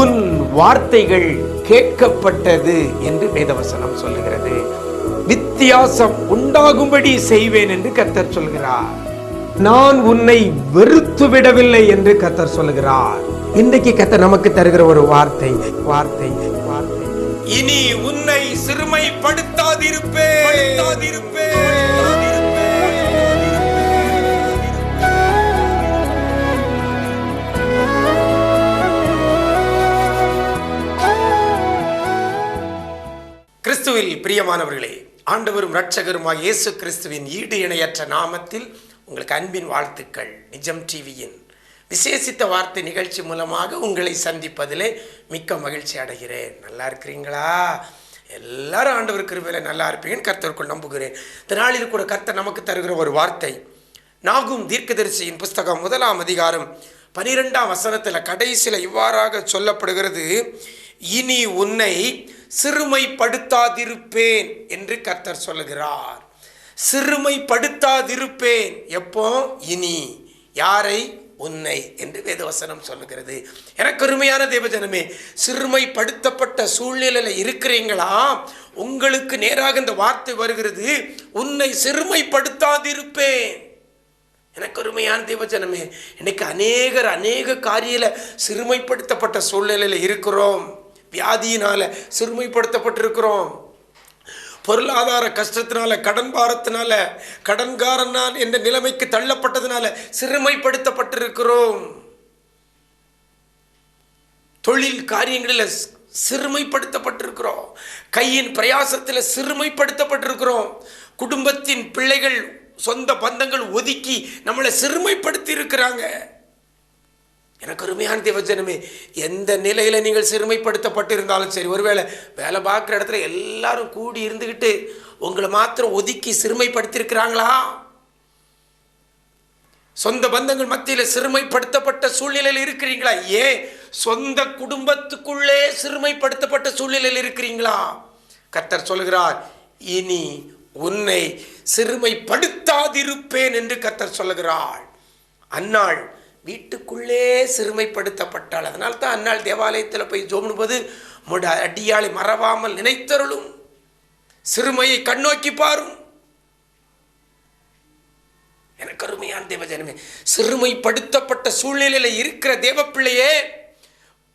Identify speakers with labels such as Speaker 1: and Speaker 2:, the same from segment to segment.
Speaker 1: உன் வார்த்தைகள் கேட்கப்பட்டது என்று வேதவசனம் சொல்லுகிறது. வித்தியாசம் உண்டாகும்படி செய்வேன் என்று கர்த்தர் சொல்கிறார். நான் உன்னை வெறுத்து விடவில்லை என்று கர்த்தர் சொல்லுகிறார் இன்றைக்கு கர்த்தர் நமக்கு தருகிற ஒரு வார்த்தை வார்த்தை வார்த்தை. இனி உன்னை கிறிஸ்துவில் பிரியமானவர்களே ஆண்டவரும் இரட்சகருமாய் இயேசு கிறிஸ்துவின் ஈடு இணையற்ற நாமத்தில் உங்களுக்கு அன்பின் வாழ்த்துக்கள். நிஜம் டிவியின் விசேஷித்த வார்த்தை நிகழ்ச்சி மூலமாக உங்களை சந்திப்பதிலே மிக்க மகிழ்ச்சி அடைகிறேன். நல்லா இருக்கிறீங்களா? எல்லாரும் ஆண்டவர் கிருபையில் நல்லா இருப்பீங்கன்னு கர்த்தருக்குள் நம்புகிறேன். இந்த நாளில் கூட கர்த்தர் நமக்கு தருகிற ஒரு வார்த்தை. நாகும் தீர்க்கதரிசியின் புஸ்தகம் முதலாம் அதிகாரம் பனிரெண்டாம் வசனத்தில் கடைசியில் இவ்வாறாக சொல்லப்படுகிறது இனி உன்னை சிறுமைப்படுத்தாதிருப்பேன் என்று கர்த்தர் சொல்லுகிறார். சிறுமைப்படுத்தாதிருப்பேன். எப்போ? இனி. யாரை? உன்னை என்று வேதவசனம் சொல்லுகிறது. எனக்கு அருமையான தேவஜனமே சிறுமைப்படுத்தப்பட்ட சூழ்நிலையில் இருக்கிறீங்களா? உங்களுக்கு நேராக இந்த வார்த்தை வருகிறது. உன்னை சிறுமைப்படுத்தாதிருப்பேன். எனக்கு அருமையான தேவஜனமே இன்னைக்கு அநேகர் அநேக காரியில சிறுமைப்படுத்தப்பட்ட சூழ்நிலையில் இருக்கிறோம். வியாதியினால் சிறுமைப்படுத்தப்பட்டிருக்கிறோம். பொருளாதார கஷ்டத்தினால கடன் பாரத்தினால கடன்காரனால் என்ற நிலைமைக்கு தள்ளப்பட்டதுனால சிறுமைப்படுத்தப்பட்டிருக்கிறோம். தொழில் காரியங்களில் சிறுமைப்படுத்தப்பட்டிருக்கிறோம். கையின் பிரயாசத்தில் சிறுமைப்படுத்தப்பட்டிருக்கிறோம். குடும்பத்தின் பிள்ளைகள் சொந்த பந்தங்கள் ஒதுக்கி நம்மளை சிறுமைப்படுத்தி இருக்கிறாங்க எனக்கு அருமையான தேவஜனமே எந்த நிலையில் நீங்கள் சிறுமைப்படுத்தப்பட்டிருந்தாலும் சரி ஒருவேளை வேலை பார்க்குற இடத்துல எல்லாரும் கூடி இருந்துக்கிட்டு உங்களை மாத்திரம் ஒதுக்கி சிறுமைப்படுத்தியிருக்கிறாங்களா? சொந்த பந்தங்கள் மத்தியில் சிறுமைப்படுத்தப்பட்ட சூழ்நிலையில் இருக்கிறீங்களா? ஏன் சொந்த குடும்பத்துக்குள்ளே சிறுமைப்படுத்தப்பட்ட சூழ்நிலையில் இருக்கிறீங்களா? கர்த்தர் சொல்கிறார் இனி உன்னை சிறுமைப்படுத்தாதிருப்பேன் என்று கர்த்தர் சொல்லுகிறாள் அன்னாள் வீட்டுக்குள்ளே சிறுமைப்படுத்தப்பட்டாள் அதனால் தான் அன்னாள் தேவாலயத்தில் போய் ஜோமுனும்போது முட அடியாளை மறவாமல் நினைத்தருளும். சிறுமையை கண்ணோக்கி பாரும். எனக்கு அருமையான தேவஜனமே சிறுமைப்படுத்தப்பட்ட சூழ்நிலையில் இருக்கிற தேவப்பிள்ளையே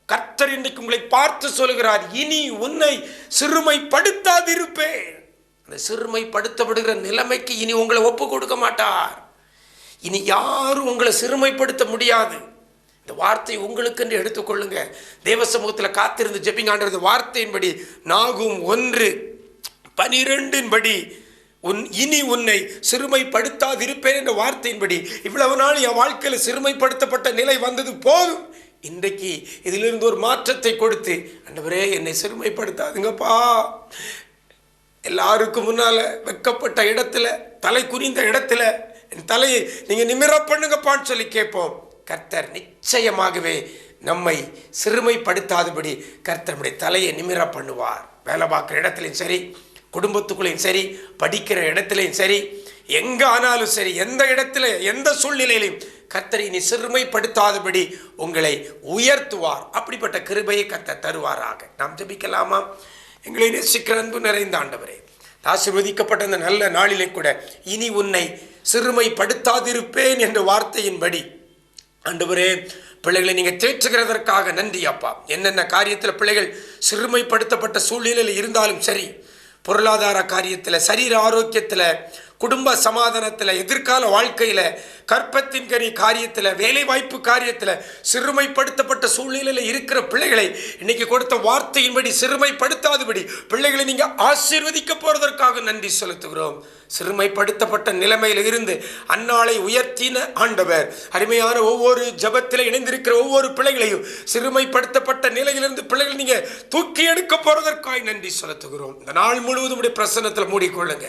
Speaker 1: கர்த்தர் இன்றைக்கு உங்களை பார்த்து சொல்கிறார் இனி உன்னை சிறுமைப்படுத்தாதிருப்பேன். அந்த சிறுமைப்படுத்தப்படுகிற நிலைமைக்கு இனி உங்களை ஒப்பு கொடுக்க மாட்டார். இனி யாரும் உங்களை சிறுமைப்படுத்த முடியாது. இந்த வார்த்தை உங்களுக்கென்று எடுத்துக்கொள்ளுங்க. தேவ சமூகத்தில் காத்திருந்து ஜெபிங்கான்றது வார்த்தையின்படி நாகும் ஒன்று. பனிரெண்டின்படி உன் இனி உன்னை சிறுமைப்படுத்தாதிருப்பேன் என்ற வார்த்தையின்படி இவ்வளவு நாள் என் வாழ்க்கையில் சிறுமைப்படுத்தப்பட்ட நிலை வந்தது போதும். இன்றைக்கு இதிலிருந்து ஒரு மாற்றத்தை கொடுத்து அண்டவரே என்னை சிறுமைப்படுத்தாதுங்கப்பா. எல்லாருக்கும் முன்னால் வெக்கப்பட்ட இடத்துல தலை குனிந்த இடத்துல என் தலையை நீங்கள் நிமிர பண்ணுங்கப்பான்னு சொல்லி கேட்போம். கர்த்தர் நிச்சயமாகவே நம்மை சிறுமைப்படுத்தாதபடி கர்த்தர் நம்முடைய தலையை நிமிர பண்ணுவார். வேலை பார்க்குற இடத்துலையும் சரி குடும்பத்துக்குள்ளேயும் சரி படிக்கிற இடத்துலையும் சரி எங்கே ஆனாலும் சரி எந்த இடத்துல எந்த சூழ்நிலையிலையும் கர்த்தரை நீ சிறுமைப்படுத்தாதபடி உங்களை உயர்த்துவார். அப்படிப்பட்ட கிருபையை கர்த்தர் தருவாராக. நாம் ஜபிக்கலாமா? எங்களை நேசிக்கிற அன்பு நிறைந்த ஆண்டவரே. ஆசிர்வதிக்கப்பட்ட அந்த நல்ல நாளிலே கூட இனி உன்னை சிறுமைப்படுத்தாதிருப்பேன் என்ற வார்த்தையின்படி. ஆண்டவரே பிள்ளைகளை நீங்கள் தேற்றுகிறதற்காக நன்றி அப்பா. என்னென்ன காரியத்தில் பிள்ளைகள் சிறுமைப்படுத்தப்பட்ட சூழ்நிலையில் இருந்தாலும் சரி பொருளாதார காரியத்தில் சரீர ஆரோக்கியத்தில் குடும்ப சமாதானத்தில் எதிர்கால வாழ்க்கையில் கற்பத்தின் கனி காரியத்தில் வேலைவாய்ப்பு காரியத்தில் சிறுமைப்படுத்தப்பட்ட சூழ்நிலையில் இருக்கிற பிள்ளைகளை இன்னைக்கு கொடுத்த வார்த்தையின்படி சிறுமைப்படுத்தாதபடி பிள்ளைகளை நீங்கள் ஆசீர்வதிக்க போகிறதற்காக நன்றி செலுத்துகிறோம். சிறுமைப்படுத்தப்பட்ட நிலைமையில் இருந்து அன்னாளை உயர்த்தின ஆண்டவர் அருமையான ஒவ்வொரு ஜபத்தில் இணைந்திருக்கிற ஒவ்வொரு பிள்ளைகளையும் சிறுமைப்படுத்தப்பட்ட நிலையிலிருந்து பிள்ளைகள் நீங்க தூக்கி எடுக்க போறதற்காக நன்றி செலுத்துகிறோம். இந்த நாள் முழுவதும் உடைய பிரசன்னத்தில் மூடிக்கொள்ளுங்க.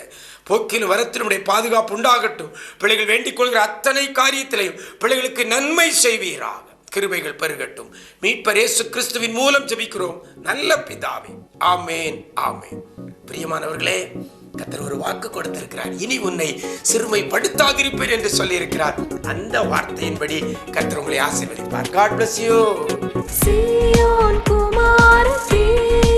Speaker 1: போக்கின் வரத்தில் உடைய பாதுகாப்பு உண்டாகட்டும். பிள்ளைகள் வேண்டிக் கொள்கிற அத்தனை காரியத்திலையும் பிள்ளைகளுக்கு நன்மை செய்வீராக. கிருபைகள் பெருகட்டும். மீட்பர் இயேசு கிறிஸ்துவின் மூலம் ஜெபிக்கிறோம். நல்ல பிதாவே. ஆமேன் ஆமேன். பிரியமானவர்களே கத்தர் ஒரு வாக்கு கொடுத்திருக்கிறார். இனி உன்னை சிறுமைப்படுத்தாதிருப்பேன் என்று சொல்லியிருக்கிறார். அந்த வார்த்தையின்படி கத்தர் உங்களை ஆசீர்வதிப்பார். காட் பிளஸ் யூ
Speaker 2: சீயோன் குமாரனே